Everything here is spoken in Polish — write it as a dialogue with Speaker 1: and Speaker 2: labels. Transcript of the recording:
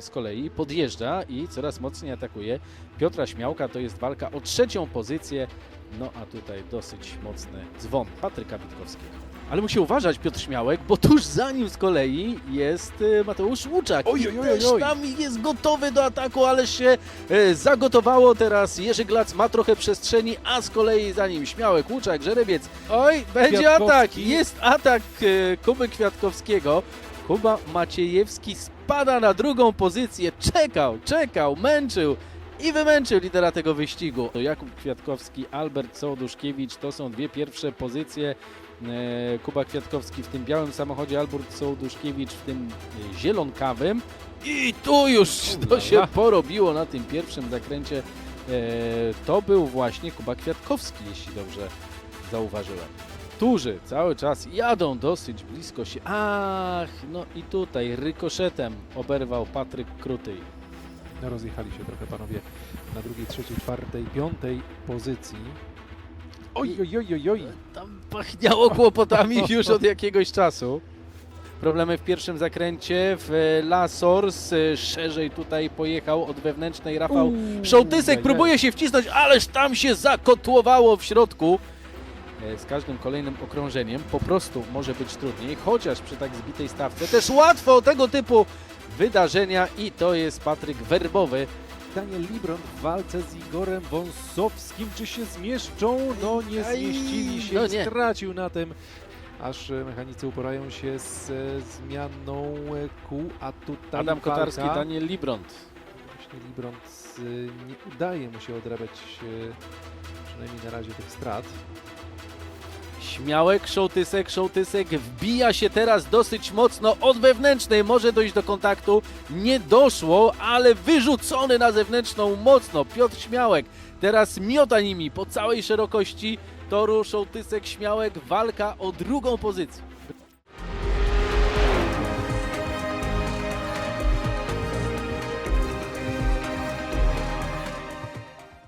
Speaker 1: z kolei podjeżdża i coraz mocniej atakuje. Piotra Śmiałka to jest walka o trzecią pozycję. No a tutaj dosyć mocny dzwon Patryka Witkowskiego. Ale musi uważać Piotr Śmiałek, bo tuż za nim z kolei jest e, Mateusz Łuczak.
Speaker 2: Oj, oj, oj, oj.
Speaker 1: tam jest gotowy do ataku, ale się e, zagotowało teraz. Jerzy Glac ma trochę przestrzeni, a z kolei za nim Śmiałek, Łuczak, Żerebiec. Oj, będzie
Speaker 2: Kwiatkowski.
Speaker 1: atak! Jest atak e, Kuby Kwiatkowskiego. Kuba Maciejewski spada na drugą pozycję. Czekał, czekał, męczył i wymęczył lidera tego wyścigu. Jakub Kwiatkowski, Albert Sołduszkiewicz to są dwie pierwsze pozycje. E, Kuba Kwiatkowski w tym białym samochodzie, Albert Sołduszkiewicz w tym e, zielonkawym. I tu już to się porobiło na tym pierwszym zakręcie. E, To był właśnie Kuba Kwiatkowski, jeśli dobrze zauważyłem. Którzy cały czas jadą dosyć blisko się. Ach, no i tutaj rykoszetem oberwał Patryk Krutyj.
Speaker 2: No, rozjechali się trochę panowie na drugiej, trzeciej, czwartej, piątej pozycji. Oj, oj, oj, oj, oj.
Speaker 1: Tam pachniało kłopotami już od jakiegoś czasu. Problemy w pierwszym zakręcie w La Source. e, Szerzej tutaj pojechał od wewnętrznej Rafał
Speaker 2: Uuu,
Speaker 1: Szołtysek próbuje się wcisnąć, ależ tam się zakotłowało w środku. E, Z każdym kolejnym okrążeniem po prostu może być trudniej, chociaż przy tak zbitej stawce też łatwo tego typu wydarzenia i to jest Patryk Werbowy.
Speaker 2: Daniel Libron w walce z Igorem Wąsowskim. Czy się zmieszczą? No nie zmieścili się.
Speaker 1: no nie.
Speaker 2: Stracił na tym. Aż e, mechanicy uporają się z e, zmianą kół, a tutaj
Speaker 1: Adam Kotarski,
Speaker 2: walka.
Speaker 1: Daniel Libront.
Speaker 2: Właśnie Libron z, e, nie udaje mu się odrabiać przynajmniej na razie tych strat.
Speaker 1: Śmiałek, Szołtysek, Szołtysek wbija się teraz dosyć mocno od wewnętrznej, może dojść do kontaktu, nie doszło, ale wyrzucony na zewnętrzną mocno Piotr Śmiałek, teraz miota nimi po całej szerokości. Toru Szołtysek, Śmiałek, walka o drugą pozycję.